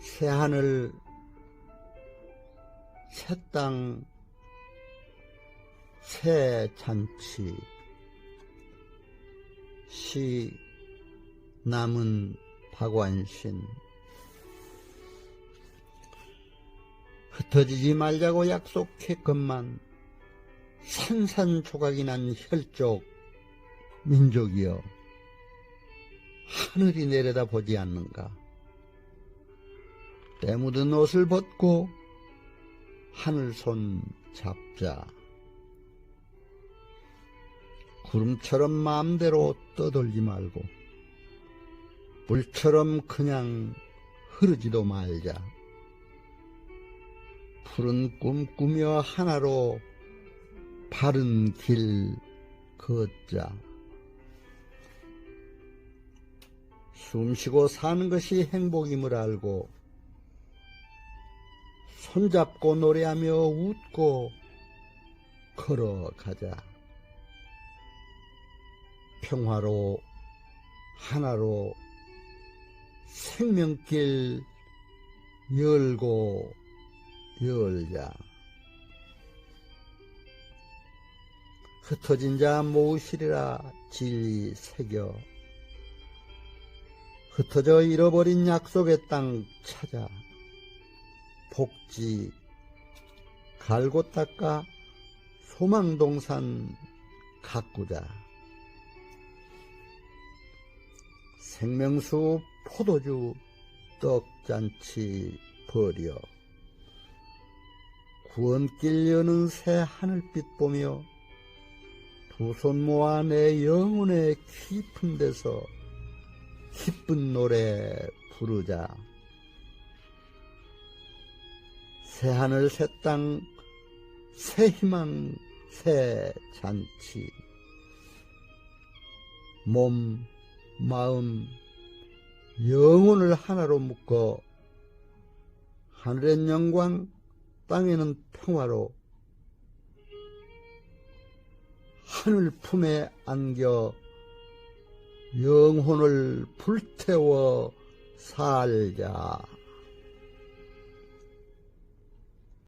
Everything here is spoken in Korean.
새하늘, 새 땅, 새 잔치, 시 남은 박완신. 흩어지지 말자고 약속했건만 산산조각이 난 혈족 민족이여 하늘이 내려다 보지 않는가 때 묻은 옷을 벗고 하늘 손 잡자 구름처럼 마음대로 떠돌지 말고 물처럼 그냥 흐르지도 말자. 푸른 꿈 꾸며 하나로 바른 길 걷자. 숨 쉬고 사는 것이 행복임을 알고 손잡고 노래하며 웃고 걸어가자. 평화로 하나로 생명길 열고 열자. 흩어진 자 모으시리라 진리 새겨. 흩어져 잃어버린 약속의 땅 찾아. 복지 갈고 닦아 소망동산 가꾸자. 생명수 포도주 떡잔치 버려 구원길 여는 새 하늘빛 보며 두 손 모아 내 영혼의 깊은 데서 기쁜 노래 부르자 새 하늘 새 땅 새 희망 새 잔치 몸 마음, 영혼을 하나로 묶어 하늘엔 영광, 땅에는 평화로 하늘 품에 안겨 영혼을 불태워 살자.